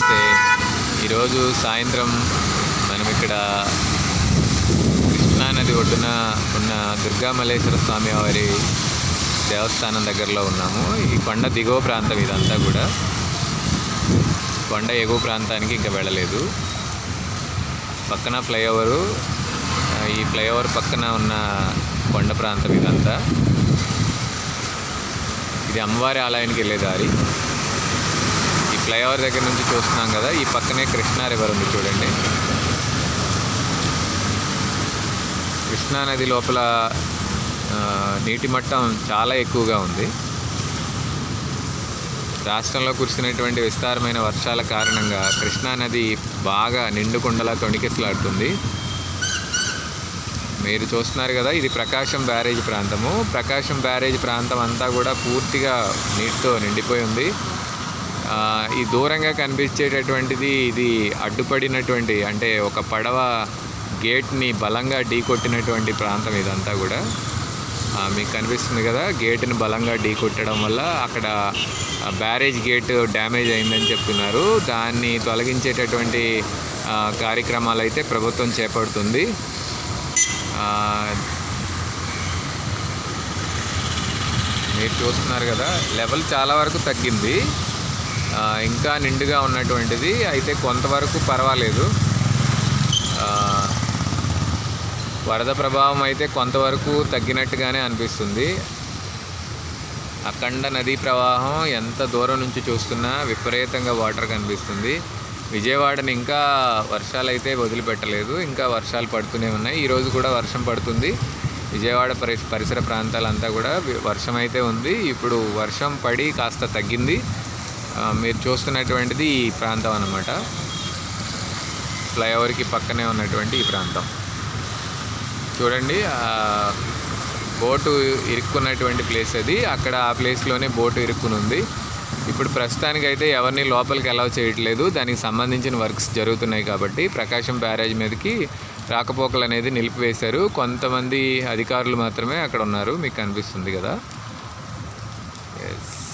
నమస్తే. ఈరోజు సాయంత్రం మనం ఇక్కడ కృష్ణానది ఒడ్డున ఉన్న దుర్గా మల్లేశ్వర స్వామి వారి దేవస్థానం దగ్గరలో ఉన్నాము. ఈ కొండ దిగువ ప్రాంతం ఇదంతా కూడా. కొండ ఎగువ ప్రాంతానికి ఇంకా వెళ్ళలేదు. పక్కన ఫ్లైఓవరు ఈ ఫ్లైఓవర్ పక్కన ఉన్న కొండ ప్రాంతం ఇదంతా. ఇది అమ్మవారి ఆలయానికి వెళ్ళే దారి. ఫ్లైఓవర్ దగ్గర నుంచి చూస్తున్నాం కదా ఈ పక్కనే కృష్ణా రివర్ ఉంది చూడండి. కృష్ణా నది లోపల నీటి మట్టం చాలా ఎక్కువగా ఉంది. రాష్ట్రంలో కురిసినటువంటి విస్తారమైన వర్షాల కారణంగా కృష్ణా నది బాగా నిండుకుండలా తొణికిసలాడుతుంది మీరు చూస్తున్నారు కదా ఇది ప్రకాశం బ్యారేజ్ ప్రాంతము. ప్రకాశం బ్యారేజ్ ప్రాంతం అంతా కూడా పూర్తిగా నీటితో నిండిపోయి ఉంది. ఈ దూరంగా కనిపించేటటువంటిది ఇది అడ్డుపడినటువంటి అంటే ఒక పడవ గేట్ని బలంగా ఢీకొట్టినటువంటి ప్రాంతం ఇదంతా కూడా. మీకు కనిపిస్తుంది కదా గేట్ని బలంగా ఢీ కొట్టడం వల్ల అక్కడ బ్యారేజ్ గేట్ డ్యామేజ్ అయిందని చెప్తున్నారు దాన్ని తొలగించేటటువంటి కార్యక్రమాలు అయితే ప్రభుత్వం చేపడుతుంది. మీరు చూస్తున్నారు కదా లెవెల్ చాలా వరకు తగ్గింది. ఇంకా నిండుగా ఉన్నటువంటిది. అయితే కొంతవరకు పర్వాలేదు. వరద ప్రభావం అయితే కొంతవరకు తగ్గినట్టుగానే అనిపిస్తుంది. అఖండ నదీ ప్రవాహం ఎంత దూరం నుంచి చూస్తున్నా విపరీతంగా వాటర్ కనిపిస్తుంది. విజయవాడని ఇంకా వర్షాలు అయితే వదిలిపెట్టలేదు. ఇంకా వర్షాలు పడుతూనే ఉన్నాయి. ఈరోజు కూడా వర్షం పడుతుంది. విజయవాడ పరి పరిసర ప్రాంతాలంతా కూడా వర్షం అయితే ఉంది. ఇప్పుడు వర్షం పడి కాస్త తగ్గింది. మీరు చూస్తున్నటువంటిది ఈ ప్రాంతం అన్నమాట. ఫ్లైఓవర్కి పక్కనే ఉన్నటువంటి ఈ ప్రాంతం. చూడండి బోటు ఇరుక్కున్నటువంటి ప్లేస్ అది. అక్కడ ఆ ప్లేస్లోనే బోటు ఇరుక్కుని ఉంది ఇప్పుడు ప్రస్తుతానికైతే ఎవరిని లోపలికి అలౌ చేయట్లేదు. దానికి సంబంధించిన వర్క్స్ జరుగుతున్నాయి కాబట్టి ప్రకాశం బ్యారేజ్ మీదకి రాకపోకలు అనేది నిలిపివేశారు. కొంతమంది అధికారులు మాత్రమే అక్కడ ఉన్నారు. మీకు కనిపిస్తుంది కదా? ఎస్